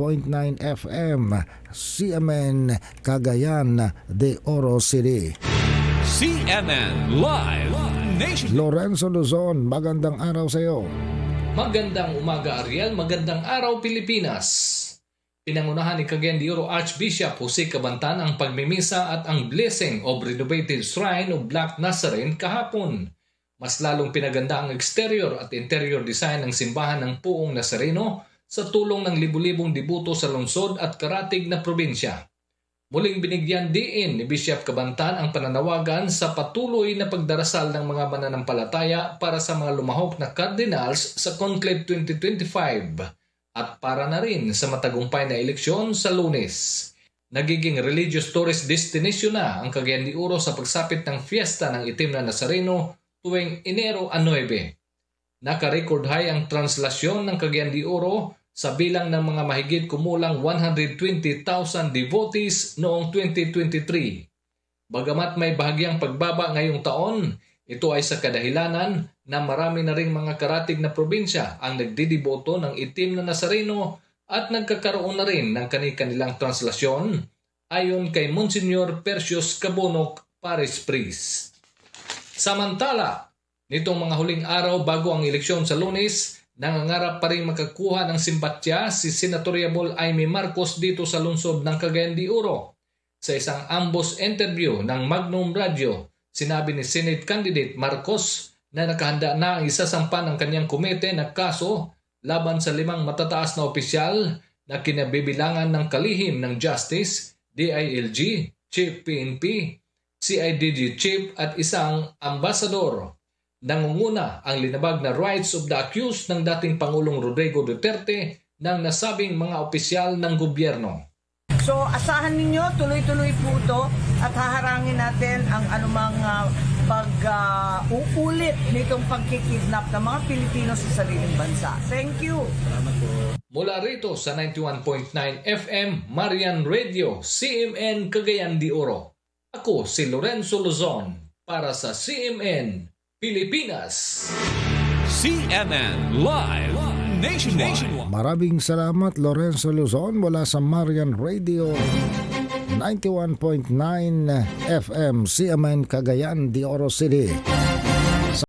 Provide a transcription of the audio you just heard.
FM, CMN Cagayan de Oro City. CNN Live Nation. Lorenzo Luzon, magandang araw sa iyo. Magandang umaga Ariel, magandang araw Pilipinas. Pinangunahan ni Cagayan de Oro Archbishop Jose Cabantan ang pagmimisa at ang blessing of renovated shrine of Black Nazarene kahapon. Mas lalong pinaganda ang exterior at interior design ng simbahan ng Puong Nazareno sa tulong ng libu-libong dibuto sa lungsod at karatig na probinsya. Muling binigyan diin ni Bishop Cabantan ang pananawagan sa patuloy na pagdarasal ng mga mananampalataya para sa mga lumahok na cardinals sa Conclave 2025 at para na rin sa matagumpay na eleksyon sa lunes. Nagiging religious tourist destination na ang Cagayan de Oro sa pagsapit ng fiesta ng itim na Nazareno tuwing Enero 9. Naka-record high ang translasyon ng Cagayan de Oro sa bilang ng mga mahigit kumulang 120,000 devotees noong 2023. Bagamat may bahagyang pagbaba ngayong taon, ito ay sa kadahilanan na marami na ring mga karatig na probinsya ang nagdidiboto ng itim na Nazareno at nagkakaroon na rin ng kani-kanilang translasyon ayon kay Monsignor Persius Cabonok, Paris Priest. Samantala, nitong mga huling araw bago ang eleksyon sa lunes, nangangarap pa rin makakuha ng simpatya si Senatoriable Aimee Marcos dito sa lungsod ng Cagayan de Oro. Sa isang ambos interview ng Magnum Radio, sinabi ni Senate candidate Marcos na nakahanda na ang isasampa ng kanyang komite na kaso laban sa limang matataas na opisyal na kinabibilangan ng kalihim ng Justice, DILG, Chief PNP, CIDG Chief at isang ambasador. Nangunguna ang linabag na rights of the accused ng dating Pangulong Rodrigo Duterte ng nasabing mga opisyal ng gobyerno. So asahan ninyo, tuloy-tuloy po ito at haharangin natin ang anumang uh, pag-uulit nitong pagkikidnap ng mga Pilipino sa sariling bansa. Thank you! Mula rito sa 91.9 FM Marian Radio, CMN Cagayan de Oro. Ako si Lorenzo Luzon para sa CMN Pilipinas. CNN Live Nation. Nationwide. Maraming salamat Lorenzo Luzon mula sa Marian Radio 91.9 FM, CMN Cagayan de Oro City.